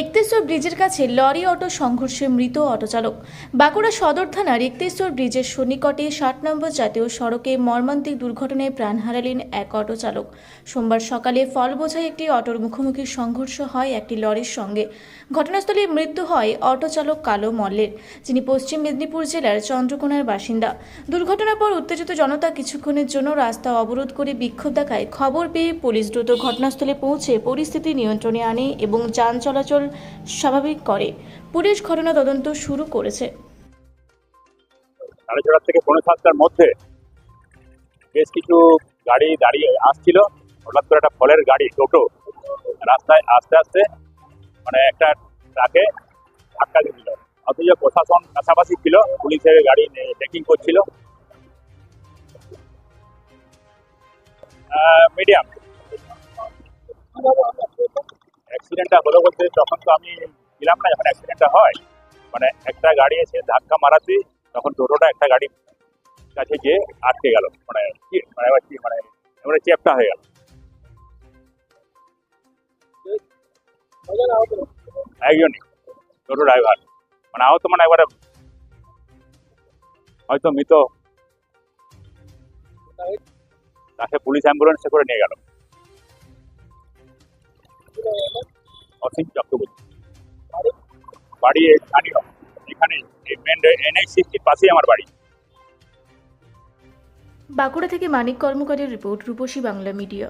একতেশ্বর ব্রিজের কাছে lorry auto সংঘর্ষে মৃত অটোচালক। বাঁকুড়া সদর থানার একতেশ্বর ব্রিজের সন্নিকটে ষাট নম্বর জাতীয় সড়কে মর্মান্তিক দুর্ঘটনায় প্রাণ হারালেন এক অটো চালক সোমবার সকালে ফল বোঝাই একটি অটোর মুখোমুখি সংঘর্ষ হয় একটি লরির সঙ্গে। ঘটনাস্থলে মৃত্যু হয় অটো চালক কালো মল্লের, যিনি পশ্চিম মেদিনীপুর জেলার চন্দ্রকোনার বাসিন্দা। দুর্ঘটনার পর উত্তেজিত জনতা কিছুক্ষণের জন্য রাস্তা অবরোধ করে বিক্ষোভ দেখায়। খবর পেয়ে পুলিশ দ্রুত ঘটনাস্থলে পৌঁছে পরিস্থিতি নিয়ন্ত্রণে আনে এবং যান চলাচল স্বাভাবিক করে। পুলিশ ঘটনা তদন্ত শুরু করেছে। থেকে পৌনে সাতটার মধ্যে বেশ কিছু গাড়ি দাঁড়িয়ে আসছিল। হঠাৎ করে একটা ফলের গাড়ি, টোটো, রাস্তায় আস্তে আস্তে মানে একটা ট্রাকে ধাক্কা দিল অথচ প্রশাসন পাশাপাশি ছিল, পুলিশের গাড়ি চেকিং করছিল। মিডিয়াম অ্যাক্সিডেন্টটা হলো বলতে তখন তো আমি ছিলাম না, যখন অ্যাক্সিডেন্টটা হয় মানে একটা গাড়ি এসে ধাক্কা মারাতে তখন টোটোটা একটা গাড়ি কাছে গিয়ে আটকে গেল মানে মানে মানে এবারে চেপটা হয়ে গেল। একজনই, টোটো ড্রাইভার মানে আহত মানে একবারে হয়তো মৃত। তাকে পুলিশ অ্যাম্বুলেন্সে করে নিয়ে গেল। অসীম চক্রবর্তী বাড়ি স্থানীয় এখানে এই এনএইচ সিক্সটির আমার বাড়ি। বাঁকুড়া থেকে মানিক কর্মকারের রিপোর্ট, রূপসী বাংলা মিডিয়া।